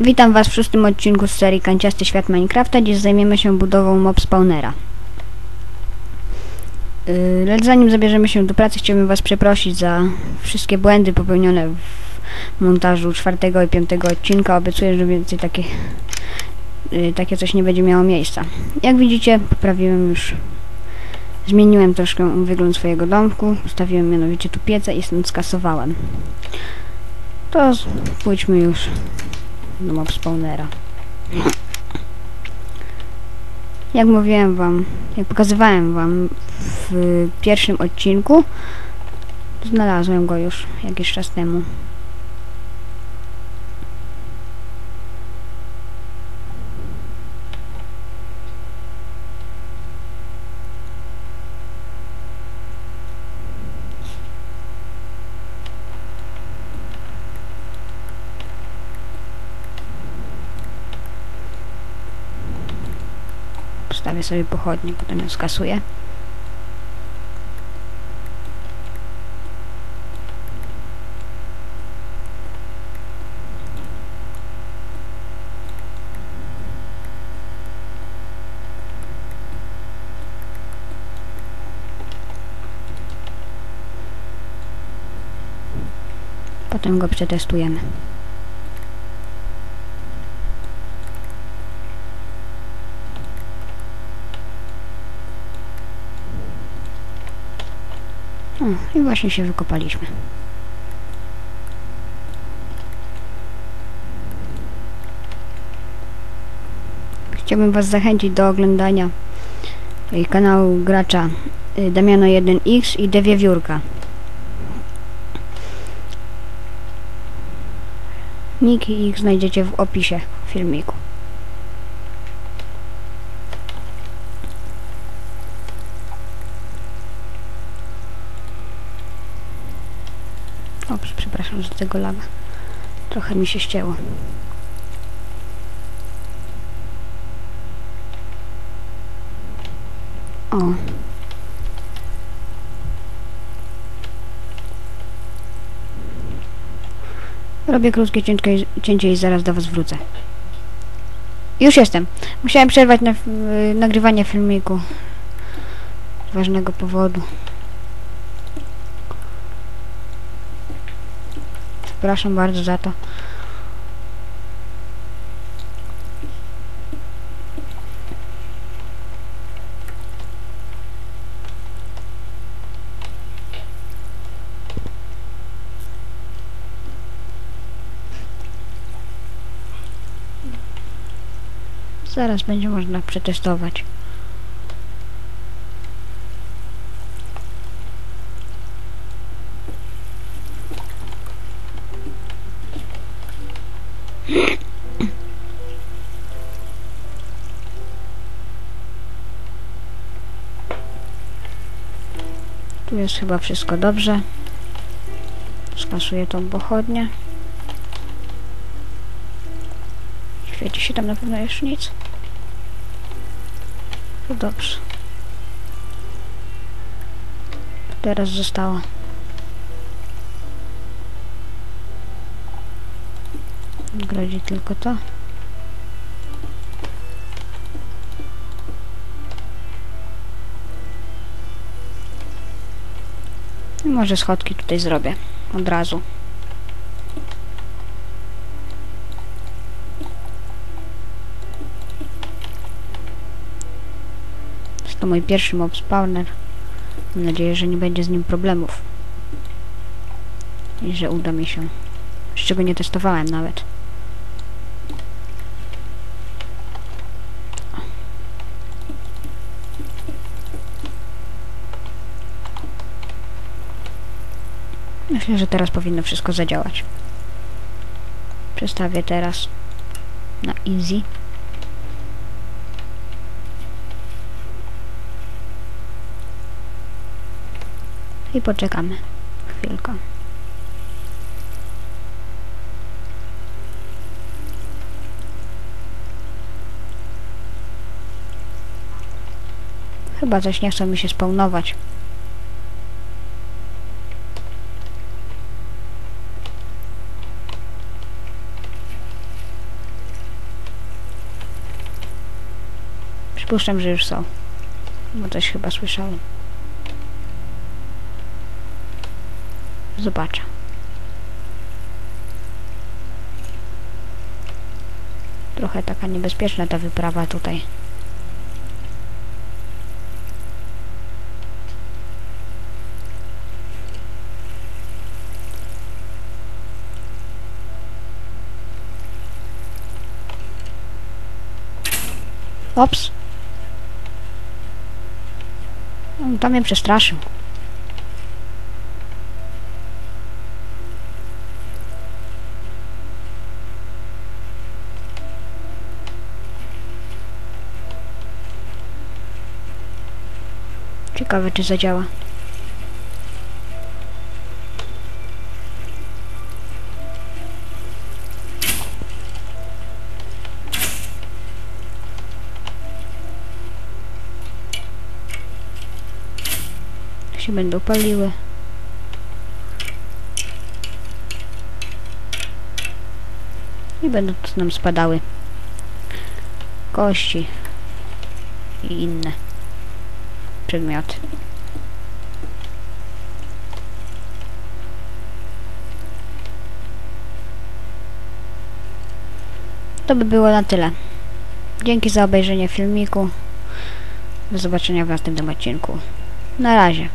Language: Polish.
Witam Was w szóstym odcinku z serii Kanciasty Świat Minecrafta. Dziś zajmiemy się budową mob spawnera. Yy, lecz zanim zabierzemy się do pracy, chciałbym Was przeprosić za wszystkie błędy popełnione w montażu czwartego i piątego odcinka. Obiecuję, że więcej takie, yy, takie coś nie będzie miało miejsca. Jak widzicie, poprawiłem już, zmieniłem troszkę wygląd swojego domku. Ustawiłem mianowicie tu piece i stąd skasowałem. To pójdźmy już do mob spawnera. Jak mówiłem wam, jak pokazywałem wam w pierwszym odcinku, znalazłem go już jakiś czas temu. Postawię sobie pochodnie, potem ją skasuję. Potem go przetestujemy. O, i właśnie się wykopaliśmy. Chciałbym Was zachęcić do oglądania y, kanału gracza y, Damiano1x i Deviewiórka. Nick i ich znajdziecie w opisie filmiku. Ops, przepraszam za tego laga. Trochę mi się ścięło. O. Robię krótkie cięcie, i zaraz do Was wrócę. Już jestem. Musiałem przerwać na, nagrywanie filmiku. Z ważnego powodu. Przepraszam bardzo za to. Zaraz będzie można przetestować. Tu jest chyba wszystko dobrze. Skasuję tą pochodnię. Świeci się tam na pewno jeszcze nic. To dobrze. Teraz zostało. Grodzi tylko to. I może schodki tutaj zrobię od razu. Jest to mój pierwszy mob spawner. Mam nadzieję, że nie będzie z nim problemów. I że uda mi się. Z czego nie testowałem nawet. Myślę, że teraz powinno wszystko zadziałać. Przestawię teraz na easy. I poczekamy chwilkę. Chyba coś nie chce mi się spawnować. Przypuszczam, że już są. Bo coś chyba słyszałem. Zobaczę. Trochę taka niebezpieczna ta wyprawa tutaj. Ops. To mnie przestraszył. Ciekawe, czy zadziała. Się będą paliły. I będą tu nam spadały kości i inne przedmioty. To by było na tyle. Dzięki za obejrzenie filmiku. Do zobaczenia w następnym odcinku. Na razie.